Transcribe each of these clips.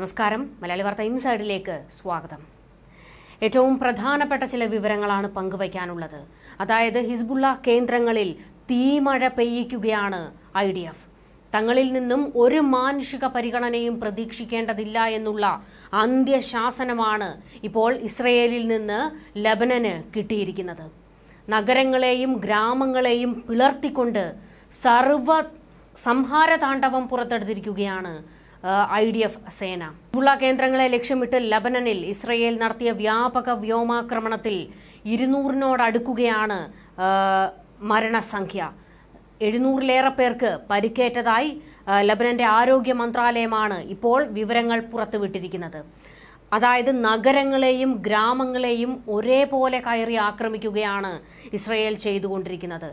നമസ്കാരം. മലയാളി വാർത്ത ഇൻസൈഡിലേക്ക് സ്വാഗതം. ഏറ്റവും പ്രധാനപ്പെട്ട ചില വിവരങ്ങളാണ് പങ്കുവയ്ക്കാനുള്ളത്. അതായത് ഹിസ്ബുള്ള കേന്ദ്രങ്ങളിൽ തീമഴ പെയ്യിക്കുകയാണ് ഐ ഡി എഫ്. തങ്ങളിൽ നിന്നും ഒരു മാനുഷിക പരിഗണനയും പ്രതീക്ഷിക്കേണ്ടതില്ല എന്നുള്ള അന്ത്യശാസനമാണ് ഇപ്പോൾ ഇസ്രയേലിൽ നിന്ന് ലബനന് കിട്ടിയിരിക്കുന്നത്. നഗരങ്ങളെയും ഗ്രാമങ്ങളെയും പിളർത്തിക്കൊണ്ട് സർവ സംഹാര താണ്ഡവം പുറത്തെടുത്തിരിക്കുകയാണ് ഐ ഡി എഫ് സേന. ഹിസ്ബുള്ള കേന്ദ്രങ്ങളെ ലക്ഷ്യമിട്ട് ലബനനിൽ ഇസ്രയേൽ നടത്തിയ വ്യാപക വ്യോമാക്രമണത്തിൽ ഇരുന്നൂറിനോടടുക്കുകയാണ് മരണസംഖ്യ. എഴുന്നൂറിലേറെ പേർക്ക് പരിക്കേറ്റതായി ലബനന്റെ ആരോഗ്യ മന്ത്രാലയമാണ് ഇപ്പോൾ വിവരങ്ങൾ പുറത്തുവിട്ടിരിക്കുന്നത്. അതായത് നഗരങ്ങളെയും ഗ്രാമങ്ങളെയും ഒരേപോലെ കയറി ആക്രമിക്കുകയാണ് ഇസ്രയേൽ ചെയ്തുകൊണ്ടിരിക്കുന്നത്.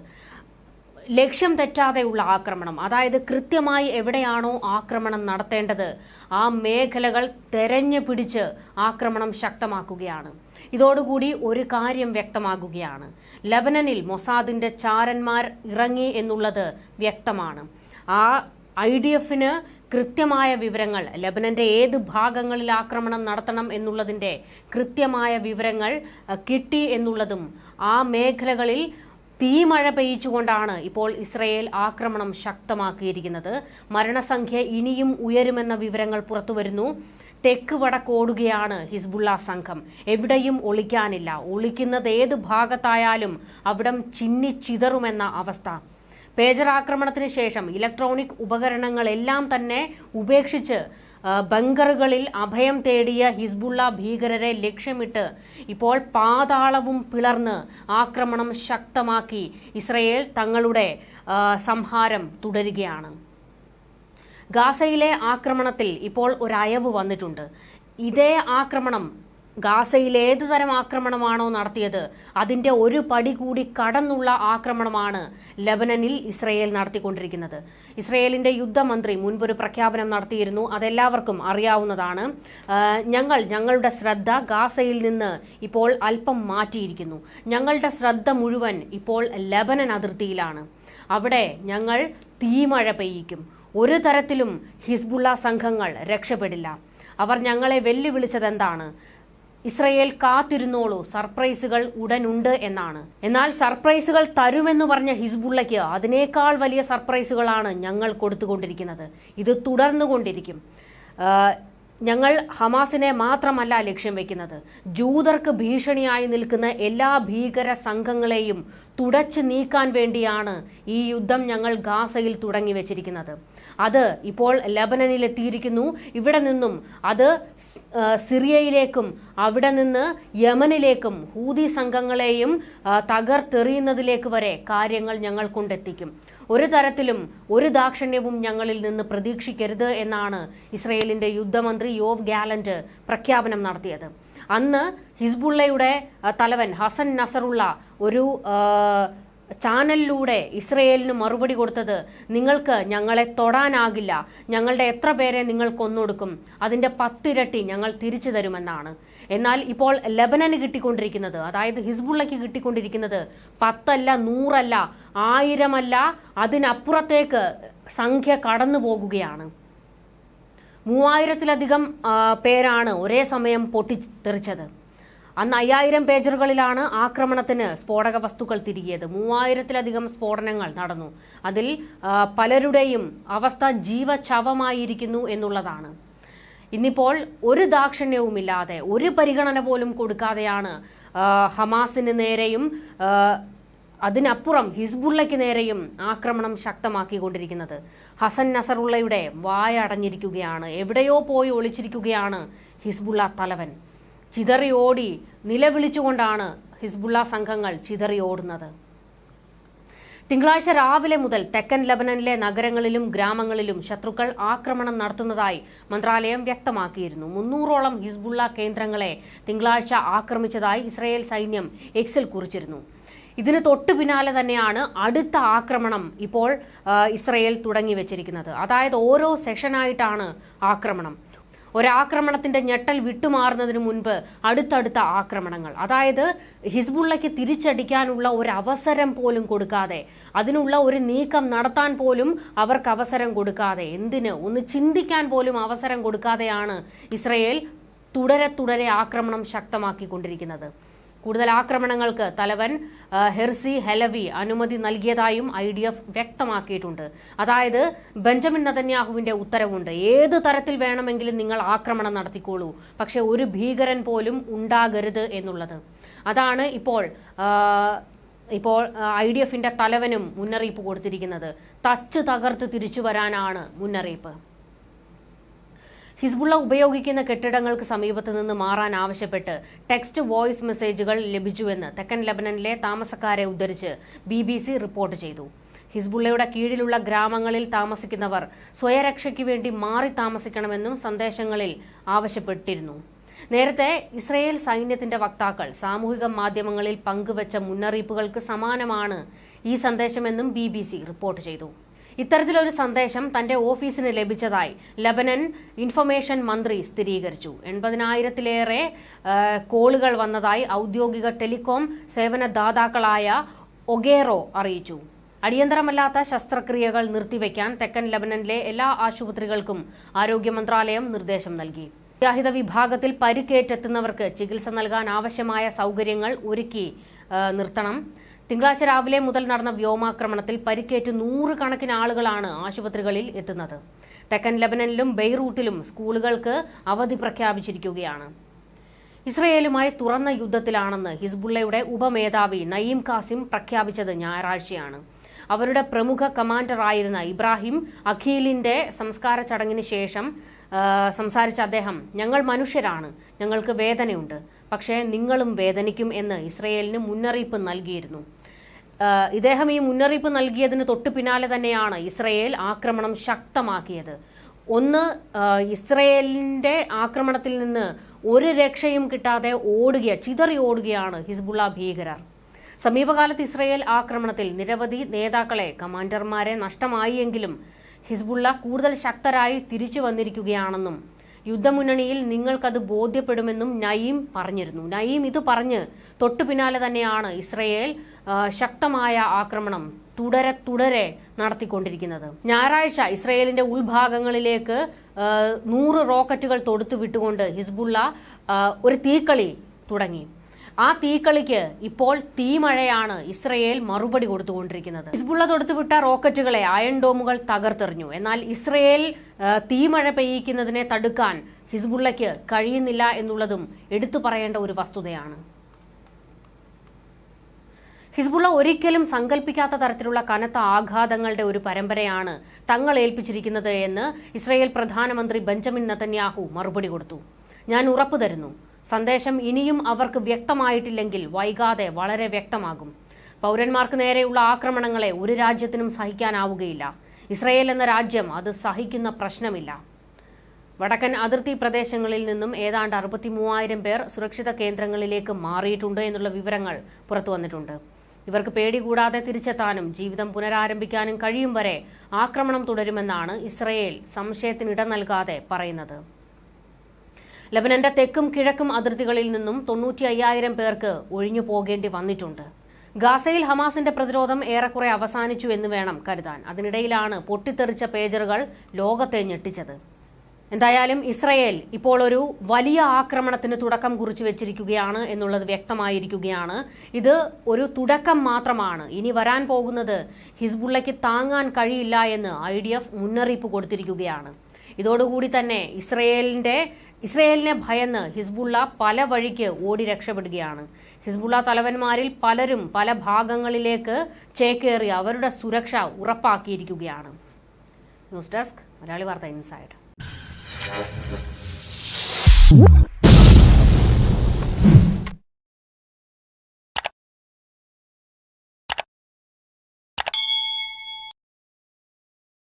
ലക്ഷ്യം തെറ്റാതെയുള്ള ആക്രമണം. അതായത് കൃത്യമായി എവിടെയാണോ ആക്രമണം നടത്തേണ്ടത് ആ മേഖലകൾ തെരഞ്ഞു പിടിച്ച് ആക്രമണം ശക്തമാക്കുകയാണ്. ഇതോടുകൂടി ഒരു കാര്യം വ്യക്തമാകുകയാണ്. ലബനനിൽ മൊസാദിന്റെ ചാരന്മാർ ഇറങ്ങി എന്നുള്ളത് വ്യക്തമാണ്. ആ ഐ ഡി എഫിന് കൃത്യമായ വിവരങ്ങൾ ലബനന്റെ ഏത് ഭാഗങ്ങളിൽ ആക്രമണം നടത്തണം എന്നുള്ളതിന്റെ കൃത്യമായ വിവരങ്ങൾ കിട്ടി എന്നുള്ളതും ആ മേഖലകളിൽ തീമഴ പെയ്ച്ചുകൊണ്ടാണ് ഇപ്പോൾ ഇസ്രയേൽ ആക്രമണം ശക്തമാക്കിയിരിക്കുന്നത്. മരണസംഖ്യ ഇനിയും ഉയരുമെന്ന വിവരങ്ങൾ പുറത്തുവരുന്നു. തെക്ക് വടക്കോടുകയാണ് ഹിസ്ബുള്ള സംഘം. എവിടെയും ഒളിക്കാനില്ല. ഒളിക്കുന്നത് ഏത് ഭാഗത്തായാലും അവിടം ചിന്നിച്ചിതറുമെന്ന അവസ്ഥ. പേജർ ആക്രമണത്തിന് ശേഷം ഇലക്ട്രോണിക് ഉപകരണങ്ങളെല്ലാം തന്നെ ഉപേക്ഷിച്ച് ബങ്കറുകളിൽ അഭയം തേടിയ ഹിസ്ബുള്ള ഭീകരരെ ലക്ഷ്യമിട്ട് ഇപ്പോൾ പാതാളവും പിളർന്ന് ആക്രമണം ശക്തമാക്കി ഇസ്രയേൽ തങ്ങളുടെ സംഹാരം തുടരുകയാണ്. ഗാസയിലെ ആക്രമണത്തിൽ ഇപ്പോൾ ഒരയവ് വന്നിട്ടുണ്ട്. ഇതേ ആക്രമണം ഗാസയിൽ ഏത് തരം ആക്രമണമാണോ നടത്തിയത് അതിന്റെ ഒരു പടി കൂടി കടന്നുള്ള ആക്രമണമാണ് ലബനനിൽ ഇസ്രയേൽ നടത്തിക്കൊണ്ടിരിക്കുന്നത്. ഇസ്രയേലിന്റെ യുദ്ധമന്ത്രി മുൻപൊരു പ്രഖ്യാപനം നടത്തിയിരുന്നു അതെല്ലാവർക്കും അറിയാവുന്നതാണ്. ഞങ്ങൾ ഞങ്ങളുടെ ശ്രദ്ധ ഗാസയിൽ നിന്ന് ഇപ്പോൾ അല്പം മാറ്റിയിരിക്കുന്നു. ഞങ്ങളുടെ ശ്രദ്ധ മുഴുവൻ ഇപ്പോൾ ലബനൻ അതിർത്തിയിലാണ്. അവിടെ ഞങ്ങൾ തീമഴ പെയ്യിക്കും. ഒരു തരത്തിലും ഹിസ്ബുള്ള സംഘങ്ങൾ രക്ഷപ്പെടില്ല. അവർ ഞങ്ങളെ വെല്ലുവിളിച്ചത് എന്താണ് ഇസ്രയേൽ കാത്തിരുന്നോളൂ സർപ്രൈസുകൾ ഉടനുണ്ട് എന്നാണ്. എന്നാൽ സർപ്രൈസുകൾ തരുമെന്ന് പറഞ്ഞ ഹിസ്ബുള്ളയ്ക്ക് അതിനേക്കാൾ വലിയ സർപ്രൈസുകളാണ് ഞങ്ങൾ കൊടുത്തുകൊണ്ടിരിക്കുന്നത്. ഇത് തുടർന്നുകൊണ്ടിരിക്കും. ഞങ്ങൾ ഹമാസിനെ മാത്രമല്ല ലക്ഷ്യം വെക്കുന്നത്. ജൂതർക്ക് ഭീഷണിയായി നിൽക്കുന്ന എല്ലാ ഭീകര സംഘങ്ങളെയും തുടച്ചു നീക്കാൻ വേണ്ടിയാണ് ഈ യുദ്ധം ഞങ്ങൾ ഗാസയിൽ തുടങ്ങി വെച്ചിരിക്കുന്നത്. അത് ഇപ്പോൾ ലബനനിൽ എത്തിയിരിക്കുന്നു. ഇവിടെ നിന്നും അത് സിറിയയിലേക്കും അവിടെ നിന്ന് യമനിലേക്കും ഹൂതി സംഘങ്ങളെയും തകർത്തെറിയുന്നതിലേക്ക് വരെ കാര്യങ്ങൾ ഞങ്ങൾ കൊണ്ടെത്തിക്കും. ഒരു തരത്തിലും ഒരു ദാക്ഷിണ്യവും ഞങ്ങളിൽ നിന്ന് പ്രതീക്ഷിക്കരുത് എന്നാണ് ഇസ്രയേലിന്റെ യുദ്ധമന്ത്രി യോവ് ഗാലന്റ് പ്രഖ്യാപനം നടത്തിയത്. അന്ന് ഹിസ്ബുള്ളയുടെ തലവൻ ഹസൻ നസറുള്ള ഒരു ചാനലിലൂടെ ഇസ്രയേലിന് മറുപടി കൊടുത്തത് നിങ്ങൾക്ക് ഞങ്ങളെ തൊടാനാകില്ല. ഞങ്ങളുടെ എത്ര പേരെ നിങ്ങൾ കൊന്നൊടുക്കും? അതിന്റെ പത്തിരട്ടി ഞങ്ങൾ തിരിച്ചു തരുമെന്നാണ്. എന്നാൽ ഇപ്പോൾ ലബനന് കിട്ടിക്കൊണ്ടിരിക്കുന്നത് അതായത് ഹിസ്ബുള്ളയ്ക്ക് കിട്ടിക്കൊണ്ടിരിക്കുന്നത് പത്തല്ല നൂറല്ല ആയിരമല്ല അതിനപ്പുറത്തേക്ക് സംഖ്യ കടന്നു പോകുകയാണ്. മൂവായിരത്തിലധികം പേരാണ് ഒരേ സമയം പൊട്ടിത്തെറിച്ചത്. അന്ന് അയ്യായിരം പേജറുകളിലാണ് ആക്രമണത്തിന് സ്ഫോടക വസ്തുക്കൾ തിരികിയത്. മൂവായിരത്തിലധികം സ്ഫോടനങ്ങൾ നടന്നു. അതിൽ പലരുടെയും അവസ്ഥ ജീവചവമായിരിക്കുന്നു എന്നുള്ളതാണ്. ഇന്നിപ്പോൾ ഒരു ദാക്ഷിണ്യവുമില്ലാതെ ഒരു പരിഗണന പോലും കൊടുക്കാതെയാണ് ഹമാസിന് നേരെയും അതിനപ്പുറം ഹിസ്ബുള്ളയ്ക്ക് നേരെയും ആക്രമണം ശക്തമാക്കിക്കൊണ്ടിരിക്കുന്നത്. ഹസൻ നസറുള്ളയുടെ വായ അടഞ്ഞിരിക്കുകയാണ്. എവിടെയോ പോയി ഒളിച്ചിരിക്കുകയാണ് ഹിസ്ബുള്ള തലവൻ. ചിതറി ഓടി നിലവിളിച്ചുകൊണ്ടാണ് ഹിസ്ബുള്ള സംഘങ്ങൾ ചിതറി ഓടുന്നത് തിങ്കളാഴ്ച രാവിലെ മുതൽ തെക്കൻ ലബനനിലെ നഗരങ്ങളിലും ഗ്രാമങ്ങളിലും ശത്രുക്കൾ ആക്രമണം നടത്തുന്നതായി മന്ത്രാലയം വ്യക്തമാക്കിയിരുന്നു. മുന്നൂറോളം ഹിസ്ബുള്ള കേന്ദ്രങ്ങളെ തിങ്കളാഴ്ച ആക്രമിച്ചതായി ഇസ്രയേൽ സൈന്യം എക്സിൽ കുറിച്ചിരുന്നു. ഇതിന് തൊട്ടു പിന്നാലെ തന്നെയാണ് അടുത്ത ആക്രമണം ഇപ്പോൾ ഇസ്രയേൽ തുടങ്ങി വെച്ചിരിക്കുന്നത്. അതായത് ഓരോ സെഷനായിട്ടാണ് ആക്രമണം. ഒരാക്രമണത്തിന്റെ ഞെട്ടൽ വിട്ടുമാറുന്നതിന് മുൻപ് അടുത്തടുത്ത ആക്രമണങ്ങൾ. അതായത് ഹിസ്ബുള്ളയ്ക്ക് തിരിച്ചടിക്കാനുള്ള ഒരു അവസരം പോലും കൊടുക്കാതെ അതിനുള്ള ഒരു നീക്കം നടത്താൻ പോലും അവർക്ക് അവസരം കൊടുക്കാതെ എന്തിന്? ഒന്ന് ചിന്തിക്കാൻ പോലും അവസരം കൊടുക്കാതെയാണ് ഇസ്രയേൽ തുടരെ തുടരെ ആക്രമണം ശക്തമാക്കിക്കൊണ്ടിരിക്കുന്നത്. കൂടുതൽ ആക്രമണങ്ങൾക്ക് തലവൻ ഹെർസി ഹെലവി അനുമതി നൽകിയതായും ഐ ഡി എഫ് വ്യക്തമാക്കിയിട്ടുണ്ട്. അതായത് ബെഞ്ചമിൻ നതന്യാഹുവിന്റെ ഉത്തരവുണ്ട്. ഏത് തരത്തിൽ വേണമെങ്കിലും നിങ്ങൾ ആക്രമണം നടത്തിക്കോളൂ. പക്ഷെ ഒരു ഭീകരൻ പോലും ഉണ്ടാകരുത് എന്നുള്ളത്. അതാണ് ഇപ്പോൾ ഇപ്പോൾ ഐ ഡി എഫിന്റെ തലവനും മുന്നറിയിപ്പ് കൊടുത്തിരിക്കുന്നത്. തച്ച് തകർത്ത് തിരിച്ചു വരാനാണ് മുന്നറിയിപ്പ്. ഹിസ്ബുള്ള ഉപയോഗിക്കുന്ന കെട്ടിടങ്ങൾക്ക് സമീപത്ത് നിന്ന് മാറാൻ ആവശ്യപ്പെട്ട് ടെക്സ്റ്റ് വോയിസ് മെസ്സേജുകൾ ലഭിച്ചുവെന്ന് തെക്കൻ ലബനനിലെ താമസക്കാരെ ഉദ്ധരിച്ച് ബി റിപ്പോർട്ട് ചെയ്തു. ഹിസ്ബുള്ളയുടെ കീഴിലുള്ള ഗ്രാമങ്ങളിൽ താമസിക്കുന്നവർ സ്വയരക്ഷയ്ക്ക് വേണ്ടി മാറി താമസിക്കണമെന്നും സന്ദേശങ്ങളിൽ ആവശ്യപ്പെട്ടിരുന്നു. നേരത്തെ ഇസ്രയേൽ സൈന്യത്തിന്റെ വക്താക്കൾ സാമൂഹിക മാധ്യമങ്ങളിൽ പങ്കുവച്ച മുന്നറിയിപ്പുകൾക്ക് സമാനമാണ് ഈ സന്ദേശമെന്നും ബി റിപ്പോർട്ട് ചെയ്തു. ഇത്തരത്തിലൊരു സന്ദേശം തന്റെ ഓഫീസിന് ലഭിച്ചതായി ലബനൻ ഇൻഫർമേഷൻ മന്ത്രി സ്ഥിരീകരിച്ചു. എൺപതിനായിരത്തിലേറെ കോളുകൾ വന്നതായി ഔദ്യോഗിക ടെലികോം സേവനദാതാക്കളായ ഒഗേറോ അറിയിച്ചു. അടിയന്തരമല്ലാത്ത ശസ്ത്രക്രിയകൾ നിർത്തിവെക്കാൻ തെക്കൻ ലബനനിലെ എല്ലാ ആശുപത്രികൾക്കും ആരോഗ്യ മന്ത്രാലയം നിർദ്ദേശം നൽകി. അത്യാഹിത വിഭാഗത്തിൽ പരിക്കേറ്റെത്തുന്നവർക്ക് ചികിത്സ നൽകാൻ ആവശ്യമായ സൗകര്യങ്ങൾ ഒരുക്കി നിർത്തണം. തിങ്കളാഴ്ച രാവിലെ മുതൽ നടന്ന വ്യോമാക്രമണത്തിൽ പരിക്കേറ്റ് നൂറുകണക്കിന് ആളുകളാണ് ആശുപത്രികളിൽ എത്തുന്നത്. തെക്കൻ ലബനനിലും ബെയ്റൂട്ടിലും സ്കൂളുകൾക്ക് അവധി പ്രഖ്യാപിച്ചിരിക്കുകയാണ്. ഇസ്രയേലുമായി തുറന്ന യുദ്ധത്തിലാണെന്ന് ഹിസ്ബുള്ളയുടെ ഉപമേധാവി നയീം കാസിം പ്രഖ്യാപിച്ചത് ഞായറാഴ്ചയാണ്. അവരുടെ പ്രമുഖ കമാൻഡറായിരുന്ന ഇബ്രാഹിം അഖീലിന്റെ സംസ്കാര ചടങ്ങിന് ശേഷം സംസാരിച്ച അദ്ദേഹം ഞങ്ങൾ മനുഷ്യരാണ് ഞങ്ങൾക്ക് വേദനയുണ്ട് പക്ഷേ നിങ്ങളും വേദനിക്കും എന്ന് ഇസ്രയേലിന് മുന്നറിയിപ്പ് നൽകിയിരുന്നു. ഇദ്ദേഹം ഈ മുന്നറിയിപ്പ് നൽകിയതിന് തൊട്ടു പിന്നാലെ തന്നെയാണ് ഇസ്രയേൽ ആക്രമണം ശക്തമാക്കിയത്. ഒന്ന് ഇസ്രയേലിന്റെ ആക്രമണത്തിൽ നിന്ന് ഒരു രക്ഷയും കിട്ടാതെ ഓടുക ചിതറി ഓടുകയാണ് ഹിസ്ബുള്ള ഭീകരർ. സമീപകാലത്ത് ഇസ്രയേൽ ആക്രമണത്തിൽ നിരവധി നേതാക്കളെ കമാൻഡർമാരെ നഷ്ടമായി എങ്കിലും ഹിസ്ബുള്ള കൂടുതൽ ശക്തരായി തിരിച്ചു വന്നിരിക്കുകയാണെന്നും യുദ്ധമുന്നണിയിൽ നിങ്ങൾക്കത് ബോധ്യപ്പെടുമെന്നും നയീം പറഞ്ഞിരുന്നു. നയീം ഇത് പറഞ്ഞ് തൊട്ടു പിന്നാലെ തന്നെയാണ് ഇസ്രയേൽ ശക്തമായ ആക്രമണം തുടരെ തുടരെ നടത്തിക്കൊണ്ടിരിക്കുന്നത്. ഞായറാഴ്ച ഇസ്രയേലിന്റെ ഉൾഭാഗങ്ങളിലേക്ക് നൂറ് റോക്കറ്റുകൾ തൊടുത്തു വിട്ടുകൊണ്ട് ഹിസ്ബുള്ള ഒരു തീക്കളി തുടങ്ങി. ആ തീക്കളിക്ക് ഇപ്പോൾ തീമഴയാണ് ഇസ്രയേൽ മറുപടി കൊടുത്തുകൊണ്ടിരിക്കുന്നത്. Hezbollah തൊടുത്തുവിട്ട റോക്കറ്റുകളെ iron ഡോമുകൾ തകർത്തെറിഞ്ഞു. എന്നാൽ ഇസ്രയേൽ തീമഴ പെയ്യിക്കുന്നതിനെ തടുക്കാൻ ഹിസ്ബുള്ളയ്ക്ക് കഴിയുന്നില്ല എന്നുള്ളതും എടുത്തു പറയേണ്ട ഒരു വസ്തുതയാണ്. ഹിസ്ബുള്ള ഒരിക്കലും സങ്കല്പിക്കാത്ത തരത്തിലുള്ള കനത്ത ആഘാതങ്ങളുടെ ഒരു പരമ്പരയാണ് തങ്ങൾ ഏൽപ്പിച്ചിരിക്കുന്നത് എന്ന് ഇസ്രയേൽ പ്രധാനമന്ത്രി ബെഞ്ചമിൻ നതന്യാഹു മറുപടി കൊടുത്തു. ഞാൻ ഉറപ്പു തരുന്നു. സന്ദേശം ഇനിയും അവർക്ക് വ്യക്തമായിട്ടില്ലെങ്കിൽ വൈകാതെ വളരെ വ്യക്തമാകും. പൗരന്മാർക്ക് നേരെയുള്ള ആക്രമണങ്ങളെ ഒരു രാജ്യത്തിനും സഹിക്കാനാവുകയില്ല. ഇസ്രയേൽ എന്ന രാജ്യം അത് സഹിക്കുന്ന പ്രശ്നമില്ല. വടക്കൻ അതിർത്തി പ്രദേശങ്ങളിൽ നിന്നും ഏതാണ്ട് അറുപത്തി മൂവായിരം പേർ സുരക്ഷിത കേന്ദ്രങ്ങളിലേക്ക് മാറിയിട്ടുണ്ട് എന്നുള്ള വിവരങ്ങൾ പുറത്തു വന്നിട്ടുണ്ട്. ഇവർക്ക് പേടി കൂടാതെ തിരിച്ചെത്താനും ജീവിതം പുനരാരംഭിക്കാനും കഴിയും വരെ ആക്രമണം തുടരുമെന്നാണ് ഇസ്രയേൽ സംശയത്തിനിട നൽകാതെ പറയുന്നത്. ലബനന്റെ തെക്കും കിഴക്കും അതിർത്തികളിൽ നിന്നും തൊണ്ണൂറ്റി അയ്യായിരം പേർക്ക് ഒഴിഞ്ഞു പോകേണ്ടി വന്നിട്ടുണ്ട്. ഗാസയിൽ ഹമാസിന്റെ പ്രതിരോധം ഏറെക്കുറെ അവസാനിച്ചു എന്ന് വേണം കരുതാൻ. അതിനിടയിലാണ് പൊട്ടിത്തെറിച്ച പേജറുകൾ ലോകത്തെ ഞെട്ടിച്ചത്. എന്തായാലും ഇസ്രയേൽ ഇപ്പോൾ ഒരു വലിയ ആക്രമണത്തിന് തുടക്കം കുറിച്ചു വെച്ചിരിക്കുകയാണ് എന്നുള്ളത് വ്യക്തമായിരിക്കുകയാണ്. ഇത് ഒരു തുടക്കം മാത്രമാണ്. ഇനി വരാൻ പോകുന്നത് ഹിസ്ബുള്ളയ്ക്ക് താങ്ങാൻ കഴിയില്ല എന്ന് ഐ മുന്നറിയിപ്പ് കൊടുത്തിരിക്കുകയാണ്. ഇതോടുകൂടി തന്നെ ഇസ്രയേലിന്റെ ഇസ്രയേലിനെ ഭയന്ന് ഹിസ്ബുള്ള പല വഴിക്ക് ഓടി രക്ഷപ്പെടുകയാണ്. ഹിസ്ബുള്ള തലവന്മാരിൽ പലരും പല ഭാഗങ്ങളിലേക്ക് ചേക്കേറി അവരുടെ സുരക്ഷ ഉറപ്പാക്കിയിരിക്കുകയാണ്. ന്യൂസ് ഡെസ്ക് മലയാളി വാർത്ത ഇൻസൈഡ്.